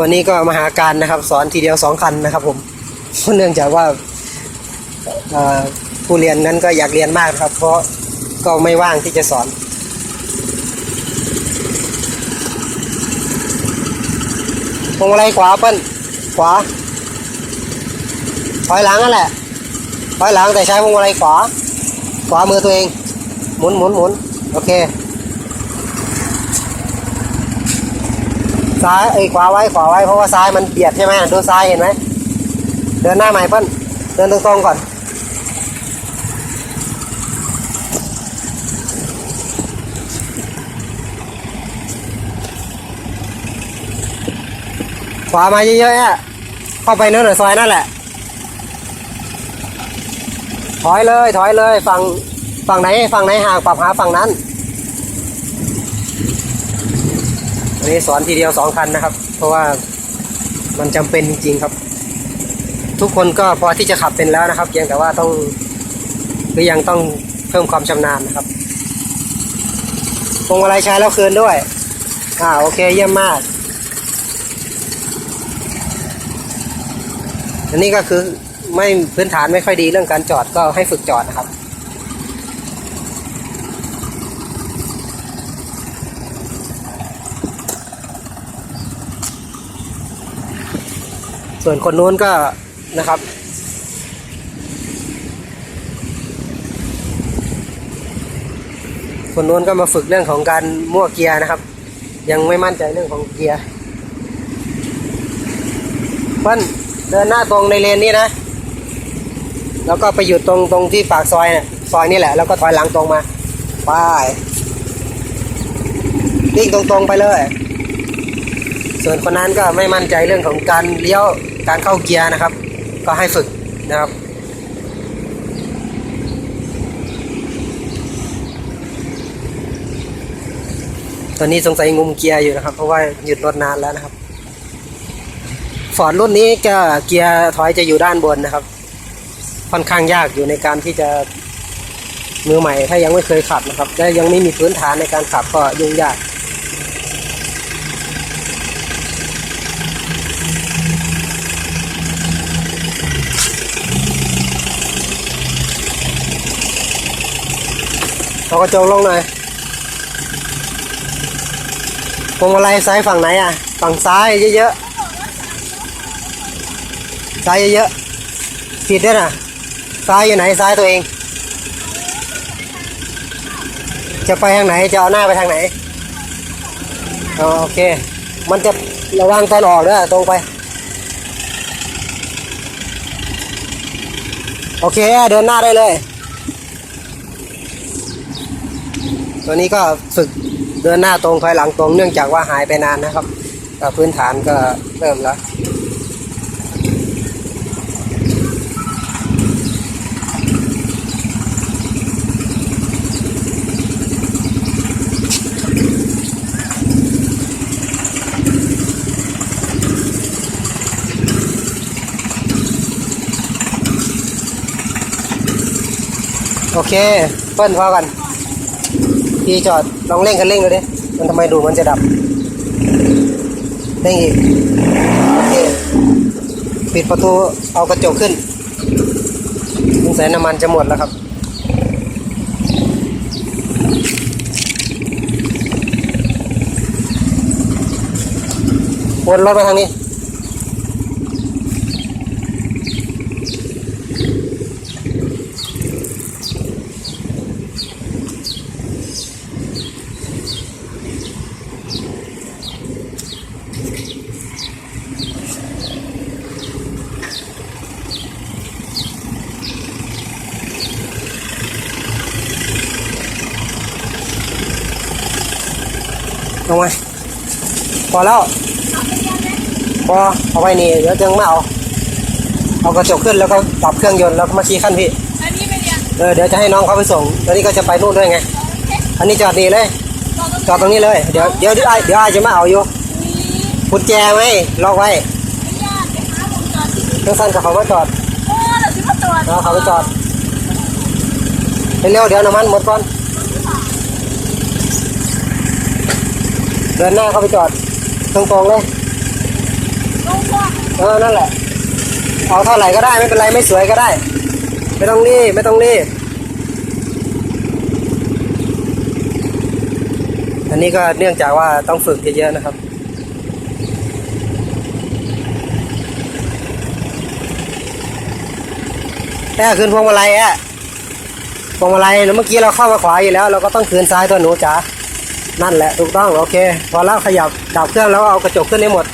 วันนี้ก็มาหาการนะครับ สอนทีเดียวสองคันนะครับผมเนื่องจากว่าผู้เรียนนั้นก็อยากเรียนมากครับ เพราะก็ไม่ว่างที่จะสอนพวงมาลัยขวาเปิ้ลขวาถอยหลังนั่นแหละถอยหลังแต่ใช้พวงมาลัยขวา ขวามือตัวเอง หมุนหมุนหมุนโอเค ซ้ายเอ้ยขวาไว้ขวาไว้เพราะว่าซ้ายมันเบียดใช่ไหมดูซ้ายเห็นไหมเดินหน้าใหม่เพิ่นเดินตรงๆก่อนขวามาเยอะๆอะเข้าไปเนื้อหน่อยซอยนั่นแหละ ถอยเลย ถอยเลย ฝั่ง ฝั่งไหน ฝั่งไหนห่าง ปรับหาฝั่งนั้น วันนี้สอนทีเดียวสองคันนะครับ เพราะว่ามันจำเป็นจริง ๆครับ ทุกคนก็พอที่จะขับเป็นแล้วนะครับเพียงแต่ว่าต้องหรือยังต้องเพิ่มความชำนาญนะครับพวงมาลัยใช้แล้วคืนด้วยอ่าโอเคเยี่ยมมาก อันนี้ก็คือไม่พื้นฐานไม่ค่อยดีเรื่องการจอดก็ให้ฝึกจอดนะครับ ส่วนคนนู้นก็นะครับ คนนู้นก็มาฝึกเรื่องของการมั่วเกียร์นะครับ ยังไม่มั่นใจเรื่องของเกียร์เพิ่นเดินหน้าตรงในเลนนี้นะ แล้วก็ไปหยุดตรงตรงที่ปากซอยเนี่ยซอยนี่แหละ แล้วก็ถอยหลังตรงมาไปวิ่งตรงๆไปเลย ส่วนคนนั้นก็ไม่มั่นใจเรื่องของการเลี้ยว การเข้าเกียร์นะครับ ก็ให้ฝึกนะครับ ตอนนี้สงสัยงุมเกียร์อยู่นะครับ เพราะว่าหยุดรถนานแล้วนะครับฟอร์ดรุ่นนี้จะเกียร์ถอยจะอยู่ด้านบนนะครับ ค่อนข้างยากอยู่ในการที่จะมือใหม่ ถ้ายังไม่เคยขับนะครับและยังไม่มีพื้นฐานในการขับก็ยุ่งยาก เอากระจกลงหน่อยพวงมาลัยซ้ายฝั่งไหนอะ ฝั่งซ้ายเยอะๆ ซ้ายเยอะๆ ผิดด้วยนะซ้ายอยู่ไหนซ้ายตัวเอง จะไปทางไหน จะเอาหน้าไปทางไหน โอเค มันจะระวังตอนออกด้วยตรงไปโอเค เดินหน้าได้เลย ตัวนี้ก็ฝึกเดินหน้าตรงถอยหลังตรงเนื่องจากว่าหายไปนานนะครับพื้นฐานก็เริ่มแล้วโอเค เปิ้ลพอกัน พี่จอดลองเร่งคันเร่งดูดิมันทำไมดูมันจะดับเร่งอีกโอเคปิดประตูเอากระจกขึ้นสงสัยน้ำมันจะหมดแล้วครับวนรถไปทางนี้ ลงมาพอแล้วพอเอาไว้นี่เดี๋ยวจึงมาเอาเอากระจกขึ้นแล้วก็ปรับเครื่องยนต์แล้วก็มาขี่ขั้นพี่อันนี้ไปเรียนเออเดี๋ยวจะให้น้องเขาไปส่งแล้วนี่ก็จะไปนู่นด้วยไง อันนี้จอดนี่เลย จอดตรงนี้เลย เดี๋ยวเดี๋ยวเดี๋ยวไอ้เดี๋ยวไอ้จะมาเอาอยู่กุญแจไหมล็อกไว้ไม่ยากไปหาวงจรปิดเครื่องสั้นกับเขามาจอดโอ้เราสิมาตรวจเอาเขาไปจอดเร็วๆเดี๋ยวน้ำมันหมดก่อน ดินหน้าเข้าไปจอดตรงๆเลยลุงว่าเออ นั่นแหละ เอาเท่าไหร่ก็ได้ไม่เป็นไรไม่สวยก็ได้ ไม่ต้องรีบไม่ต้องรีบ อันนี้ก็เนื่องจากว่าต้องฝึกเยอะๆนะครับแอ่คืนพวงมาลัยแอ่พวงมาลัยเมื่อกี้เราเข้ามาขวาอยู่แล้ว เราก็ต้องคืนซ้ายตัวหนูจ๋า นั่นแหละถูกต้องโอเค พอแล้วขยับดับเครื่องแล้วเอากระจกขึ้นให้หมด